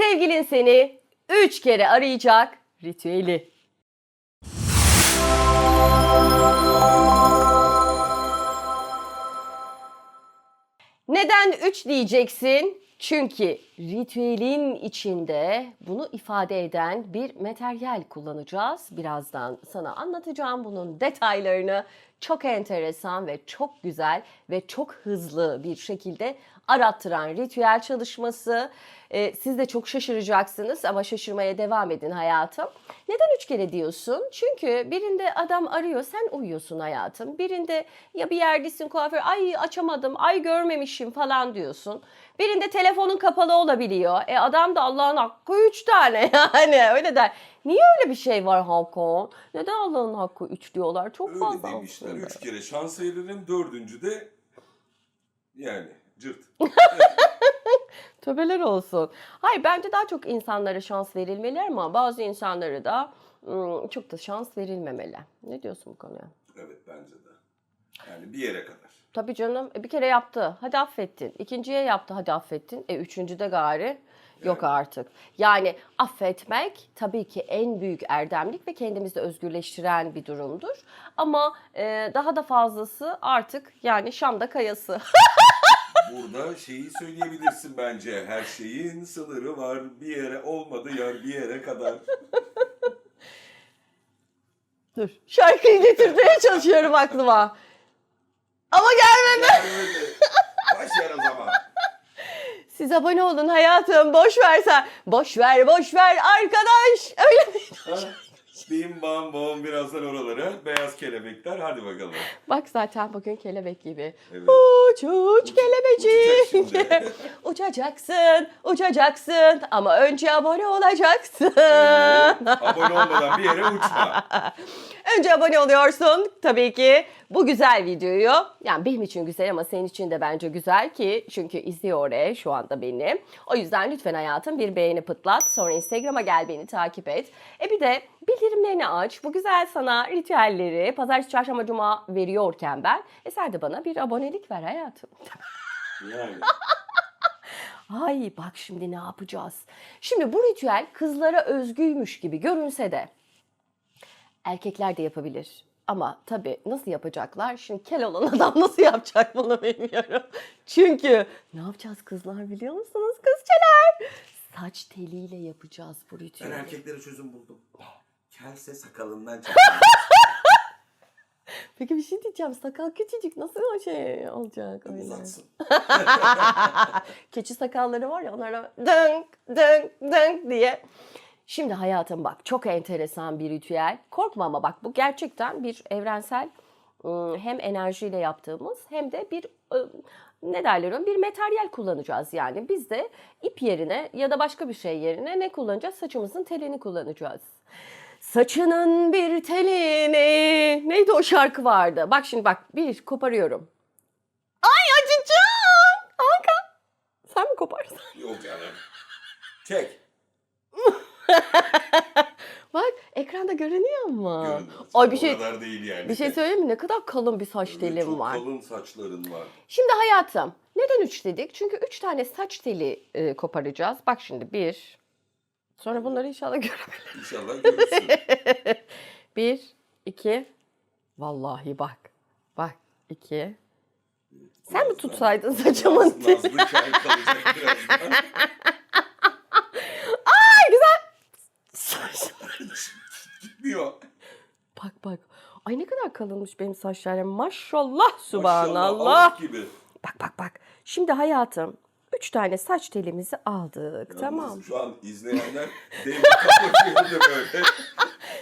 Sevgilin seni üç kere arayacak ritüeli. Neden 3 diyeceksin? Çünkü ritüelin içinde bunu ifade eden bir materyal kullanacağız. Birazdan sana anlatacağım bunun detaylarını. Çok enteresan ve çok güzel ve çok hızlı bir şekilde arattıran ritüel çalışması. Ee, siz de çok şaşıracaksınız ama şaşırmaya devam edin hayatım. Neden üç kere diyorsun? Çünkü birinde adam arıyor, sen uyuyorsun hayatım. Birinde ya bir yerdesin kuaför, ay açamadım, ay görmemişim falan diyorsun. Birinde telefonun kapalı olabiliyor. E adam da Allah'ın hakkı üç tane yani öyle der. Niye öyle bir şey var Hakan? Neden Allah'ın hakkı üç diyorlar? Çok Öyle fazla demişler. aslında. Üç kere şans veririm. Dördüncü de yani cırt. Töbeler olsun. Hayır bence daha çok insanlara şans verilmeli ama bazı insanlara da ım, çok da şans verilmemeli. Ne diyorsun bu konuya? Evet bence de. Yani bir yere kadar. Tabii canım e, bir kere yaptı hadi affettin. İkinciye yaptı hadi affettin. E üçüncüde gari yok artık. Yani affetmek tabii ki en büyük erdemlik ve kendimizi özgürleştiren bir durumdur. Ama e, daha da fazlası artık yani Şam'da kayası. Burada şeyi söyleyebilirsin bence. Her şeyin sınırı var. Bir yere olmadı yar bir yere kadar. Dur şarkıyı getirmeye çalışıyorum aklıma. Ama gelmedi. Başlar o zaman. Siz abone olun hayatım. Boş ver sen. Boş ver, boş ver arkadaş. Öyle mi? Bim bam bom birazdan oralara. Beyaz kelebekler. Hadi bakalım. Bak zaten bugün kelebek gibi. Evet. Uç uç kelebecik. Uçacak uçacaksın, uçacaksın ama önce abone olacaksın. Evet. Abone olmadan bir yere uçma. Önce abone oluyorsun tabii ki bu güzel videoyu. Yani benim için güzel ama senin için de bence güzel ki çünkü izliyor e şu anda beni. O yüzden lütfen hayatım bir beğeni pıtlat. Sonra Instagram'a gel beni takip et. E bir de bildirimlerini aç. Bu güzel sana ritüelleri pazartesi, çarşamba, cuma veriyorken ben. E sen de bana bir abonelik ver hayatım. Yani. Ay bak şimdi ne yapacağız? Şimdi bu ritüel kızlara özgüymüş gibi görünse de erkekler de yapabilir. Ama tabii nasıl yapacaklar? Şimdi kel olan adam nasıl yapacak bunu bilmiyorum. Çünkü ne yapacağız kızlar biliyor musunuz kızçeler? Saç teliyle yapacağız bu Ben ritüeli. erkeklere çözüm buldum. Kelse sakalından çekeceğim. Peki bir şey diyeceğim. Sakal küçücük nasıl o şey olacak öyle? Uzatsın. Keçi sakalları var ya onlara dınk dınk dınk diye. Şimdi hayatım bak çok enteresan bir ritüel. Korkma ama bak bu gerçekten bir evrensel ıı, hem enerjiyle yaptığımız hem de bir ıı, ne derler ona bir materyal kullanacağız yani. Biz de ip yerine ya da başka bir şey yerine ne kullanacağız? Saçımızın telini kullanacağız. Saçının bir telini. Neydi o şarkı vardı? Bak şimdi bak bir koparıyorum. Ay acıcım. Hakan. Sen mi koparsın? Yok canım. Çek. Bak ekranda görünüyor mu? Görün. Ay bir O şey kadar değil yani. bir şey söyleyeyim mi? Ne kadar kalın bir saç Evet, telim çok var. kalın saçların var. Şimdi hayatım neden üç dedik? Çünkü üç tane saç teli e, koparacağız. Bak şimdi bir. Sonra bunları inşallah göremeyiz. İnşallah görürsün. bir, iki. Vallahi bak. Bak iki. Sen mi Birazdan- tutsaydın saçımın Naz- teli? Nazlı kel kalacak birazdan. Gitmiyor. Bak bak. Ay ne kadar kalınmış benim saçlarım. Maşallah subhanallah. gibi. Bak bak bak. Şimdi hayatım üç tane saç telimizi aldık. Yalnız tamam. Şu an izleyenler deli kapatıyor böyle.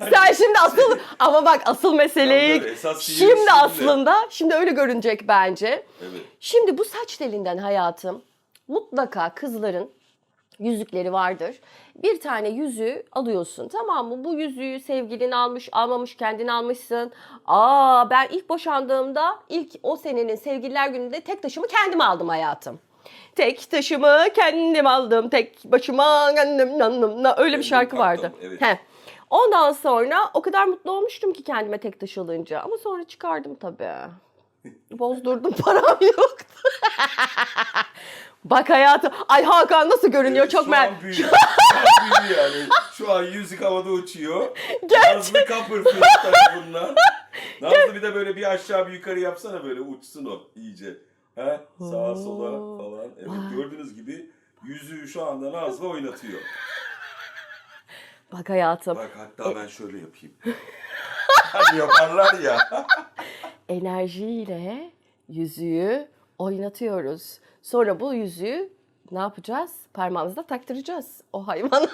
Sen şimdi asıl ama bak asıl meseleyi esas sihir şimdi şimdi. aslında şimdi öyle görünecek bence. Evet. Şimdi bu saç telinden hayatım mutlaka kızların yüzükleri vardır. Bir tane yüzüğü alıyorsun tamam mı? Bu yüzüğü sevgilin almış, almamış, kendin almışsın. Aa ben ilk boşandığımda ilk o senenin sevgililer gününde tek taşımı kendim aldım hayatım. Tek taşımı kendim aldım. Tek başıma kendim nandım. na- Öyle bir şarkı vardı. evet. Heh. Ondan sonra o kadar mutlu olmuştum ki kendime tek taş alınca. Ama sonra çıkardım tabii. Bozdurdum param yoktu. Bak hayatım. Ay Hakan nasıl görünüyor çok Şu mer. an büyüyor. Şu an yani. Şu an yüzük havada uçuyor. Nazlı Copperfield tarafından. Nazlı bir de böyle bir aşağı bir yukarı yapsana böyle uçsun o iyice. He? Sağa sola falan. Evet Vay. gördüğünüz gibi yüzüğü şu anda Nazlı oynatıyor. Bak hayatım. Bak hatta ben şöyle yapayım. Hani yaparlar ya. enerjiyle yüzüğü oynatıyoruz. Sonra bu yüzüğü ne yapacağız? Parmağımızda taktıracağız o hayvana.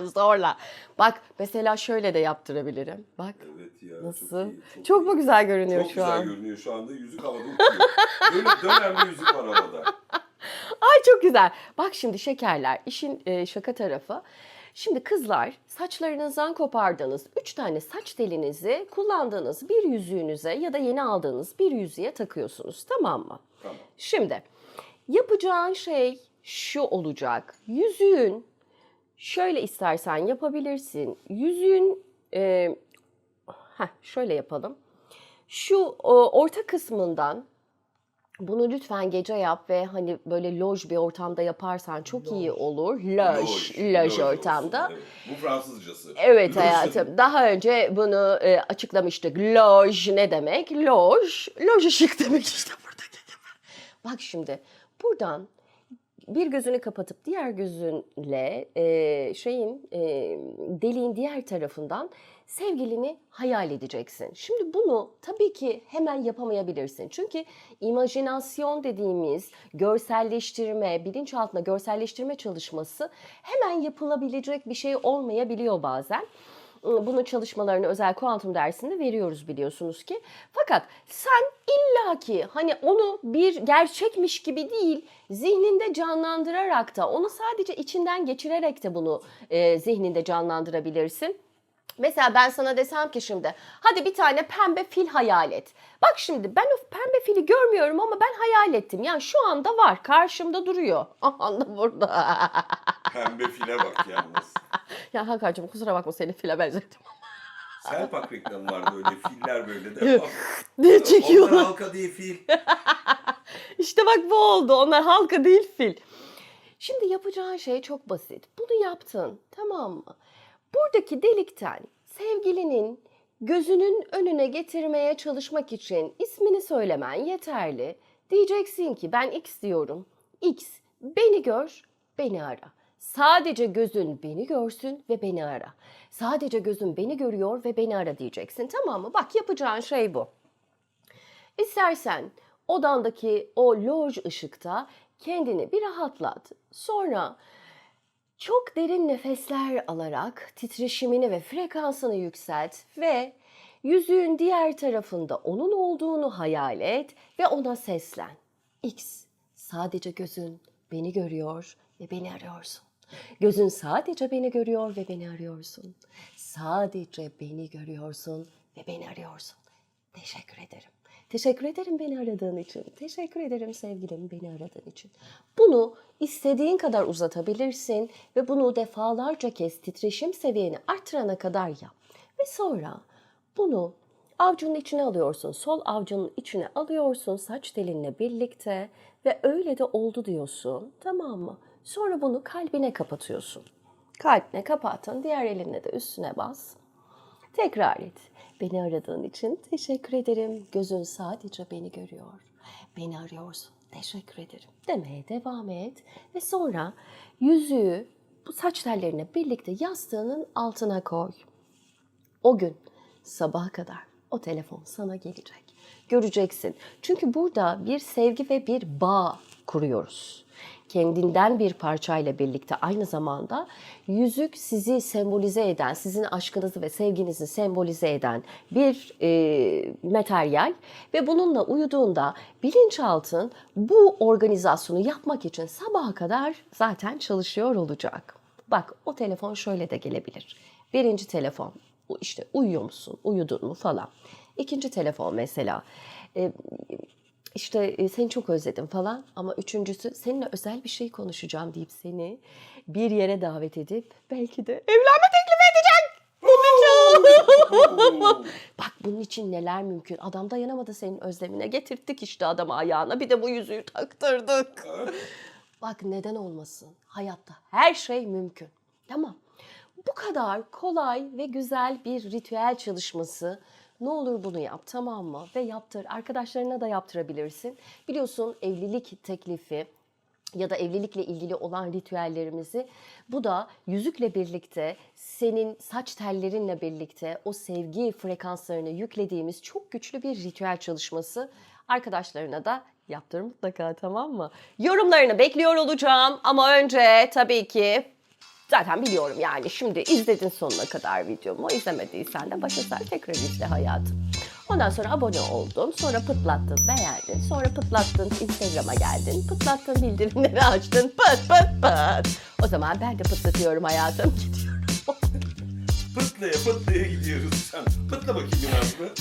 Zorla. Bak mesela şöyle de yaptırabilirim. Bak Evet ya. nasıl? Çok, iyi, Çok, iyi. mu güzel görünüyor Çok şu güzel an? görünüyor şu anda. Yüzük havada uçuyor. Böyle dönen bir yüzük var havada. Ay çok güzel. Bak şimdi şekerler işin e, şaka tarafı. Şimdi kızlar saçlarınızdan kopardığınız 3 tane saç telinizi kullandığınız bir yüzüğünüze ya da yeni aldığınız bir yüzüğe takıyorsunuz tamam mı? Tamam. Şimdi yapacağın şey şu olacak. Yüzüğün şöyle istersen yapabilirsin. Yüzüğün e, heh, şöyle yapalım. Şu o, orta kısmından bunu lütfen gece yap ve hani böyle loj bir ortamda yaparsan çok iyi olur. Loj, loj, ortamda. olsun, evet. Bu Fransızcası. Evet Loj. hayatım. Daha önce bunu e, açıklamıştık. Loj ne demek? Loj, loj ışık demek işte buradaki gibi. Bak şimdi buradan bir gözünü kapatıp diğer gözünle e, şeyin e, deliğin diğer tarafından sevgilini hayal edeceksin. Şimdi bunu tabii ki hemen yapamayabilirsin. Çünkü imajinasyon dediğimiz görselleştirme, bilinçaltına görselleştirme çalışması hemen yapılabilecek bir şey olmayabiliyor bazen. Bunun çalışmalarını özel kuantum dersinde veriyoruz biliyorsunuz ki. Fakat sen illaki hani onu bir gerçekmiş gibi değil zihninde canlandırarak da onu sadece içinden geçirerek de bunu e, zihninde canlandırabilirsin. Mesela ben sana desem ki şimdi hadi bir tane pembe fil hayal et. Bak şimdi ben o pembe fili görmüyorum ama ben hayal ettim. Yani şu anda var karşımda duruyor. Aha da burada. Pembe file bak yalnız. ya Hakan'cığım kusura bakma seni file benzettim. Selpak reklamı vardı öyle filler böyle de. Ne Onlar çekiyorlar? halka diye fil. İşte bak bu oldu. Onlar halka değil fil. Şimdi yapacağın şey çok basit. Bunu yaptın tamam mı? Buradaki delikten sevgilinin gözünün önüne getirmeye çalışmak için ismini söylemen yeterli. Diyeceksin ki ben X diyorum. X beni gör, beni ara. Sadece gözün beni görsün ve beni ara. Sadece gözün beni görüyor ve beni ara diyeceksin tamam mı? Bak yapacağın şey bu. İstersen odandaki o loj ışıkta kendini bir rahatlat. Sonra çok derin nefesler alarak titreşimini ve frekansını yükselt ve yüzüğün diğer tarafında onun olduğunu hayal et ve ona seslen. X, sadece gözün beni görüyor ve beni arıyorsun. Gözün sadece beni görüyor ve beni arıyorsun. Sadece beni görüyorsun ve beni arıyorsun. Teşekkür ederim. Teşekkür ederim beni aradığın için. Teşekkür ederim sevgilim beni aradığın için. Bunu istediğin kadar uzatabilirsin ve bunu defalarca kez titreşim seviyeni arttırana kadar yap. Ve sonra bunu avcunun içine alıyorsun. Sol avcunun içine alıyorsun saç telinle birlikte ve öyle de oldu diyorsun. Tamam mı? Sonra bunu kalbine kapatıyorsun. Kalbine kapattın. Diğer elinle de üstüne bas. Tekrar et. Beni aradığın için teşekkür ederim. Gözün sadece beni görüyor. Beni arıyorsun. Teşekkür ederim. Demeye devam et. Ve sonra yüzüğü bu saç tellerine birlikte yastığının altına koy. O gün sabaha kadar o telefon sana gelecek. Göreceksin. Çünkü burada bir sevgi ve bir bağ kuruyoruz. Kendinden bir parçayla birlikte aynı zamanda yüzük sizi sembolize eden, sizin aşkınızı ve sevginizi sembolize eden bir e, materyal ve bununla uyuduğunda bilinçaltın bu organizasyonu yapmak için sabaha kadar zaten çalışıyor olacak. Bak o telefon şöyle de gelebilir. Birinci telefon işte uyuyor musun, uyudun mu falan. İkinci telefon mesela e, işte e, seni çok özledim falan ama üçüncüsü seninle özel bir şey konuşacağım deyip seni bir yere davet edip belki de evlenme teklif edecek. Bak bunun için neler mümkün. Adam dayanamadı senin özlemine. Getirttik işte adamı ayağına. Bir de bu yüzüğü taktırdık. Bak neden olmasın? Hayatta her şey mümkün. Tamam. Bu kadar kolay ve güzel bir ritüel çalışması. Ne olur bunu yap tamam mı? Ve yaptır. Arkadaşlarına da yaptırabilirsin. Biliyorsun evlilik teklifi ya da evlilikle ilgili olan ritüellerimizi bu da yüzükle birlikte senin saç tellerinle birlikte o sevgi frekanslarını yüklediğimiz çok güçlü bir ritüel çalışması arkadaşlarına da yaptır mutlaka tamam mı? Yorumlarını bekliyor olacağım ama önce tabii ki zaten biliyorum yani şimdi izledin sonuna kadar videomu izlemediysen de başa sar tekrar izle hayatım. Ondan sonra abone oldun, sonra pıtlattın, beğendin, sonra pıtlattın, Instagram'a geldin, pıtlattın, bildirimleri açtın, pıt pıt pıt. O zaman ben de pıtlatıyorum hayatım, gidiyorum. Pıtlaya pıtlaya gidiyoruz sen. Pıtla bakayım Nazlı.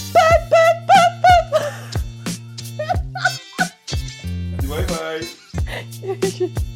Hadi bay bay.